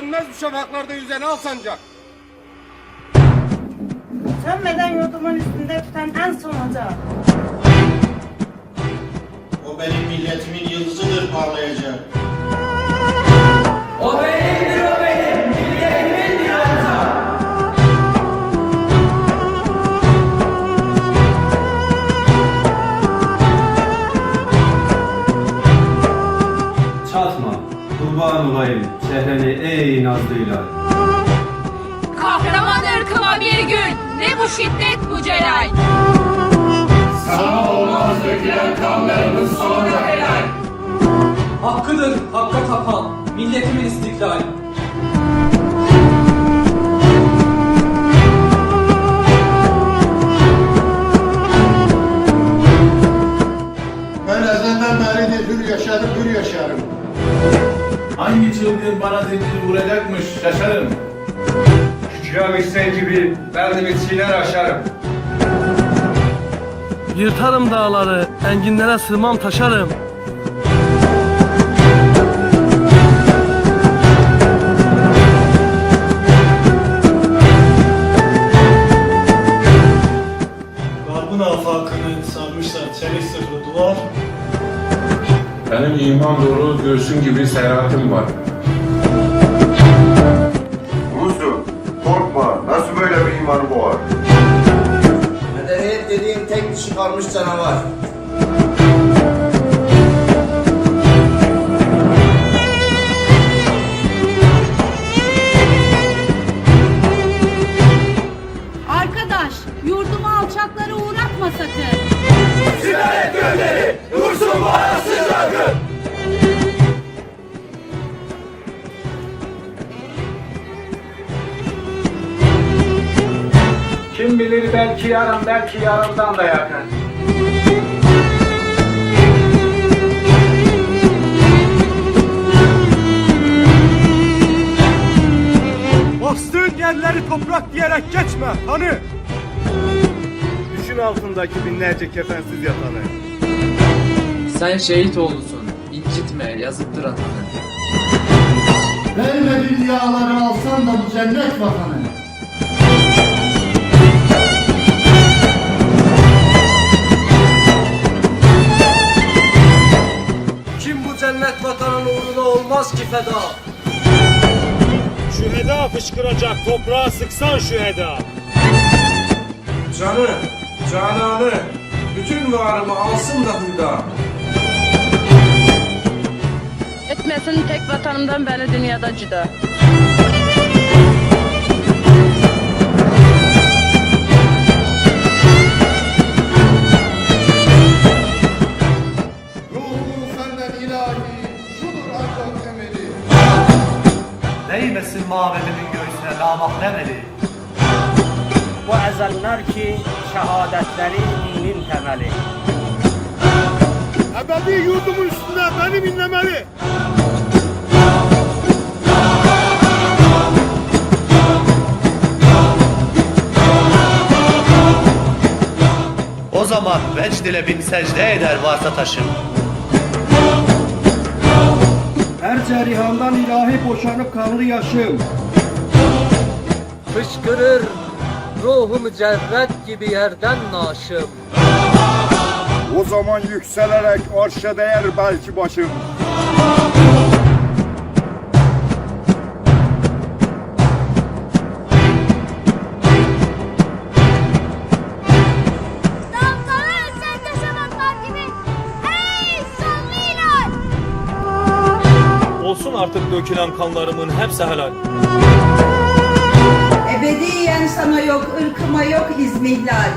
Sönmez bu şafaklarda yüzen al sancak. Sönmeden yurdumun üstünde tüten en son ocak. O benim milletimin yıldızıdır parlayacak. Çatma, kurban olayım çehreni ey nazlı ilahi. Kahraman ırkıma bir gün ne bu şiddet bu celal. Hakkıdır hakka tapan milletimin istiklali. Ben ezelden beridir hür yaşarım, hür yaşarım. Hangi çılgın bana zincir vuracakmış şaşarım. Küçüğe bitsen gibi ben de bitsinler aşarım. Yırtarım dağları, enginlere sığmam taşarım. Benim iman dolu göğsüm gibi seyahatim var. Rusum, korkma. Nasıl böyle bir imanı boğar? Medeniyet dediğin tek dişi kalmış canavar. Belki yarın belki yarından da yakın. Bastığın yerleri toprak diyerek geçme, tanı. Düşün altındaki binlerce kefensiz yatanı. Sen şehit oğlusun. incitme yazıktır atanı. Vermediğin yağları alsan da bu cennet vatanı. Olmaz ki feda? Şüheda fışkıracak, toprağa sıksan şüheda. Canı, cananı, bütün varımı alsın da hüda. Etmesin tek vatanımdan beni dünyada cüda. Değmesin maverimin göğsüne namahrem eli. Bu ezeller ki şehadetleri dinin temeli. Ebedi yurdumun üstünde benim inlemeli. O zaman vecd ile bin secde eder varsa taşım. Her cerihandan ilahi boşanıp kanlı yaşım. Fışkırır ruhu mücerret gibi yerden naşım. O zaman yükselerek arşa değer belki başım. Artık dökülen kanlarımın hepsi helal. Ebediyen sana yok, ırkıma yok izmihlal.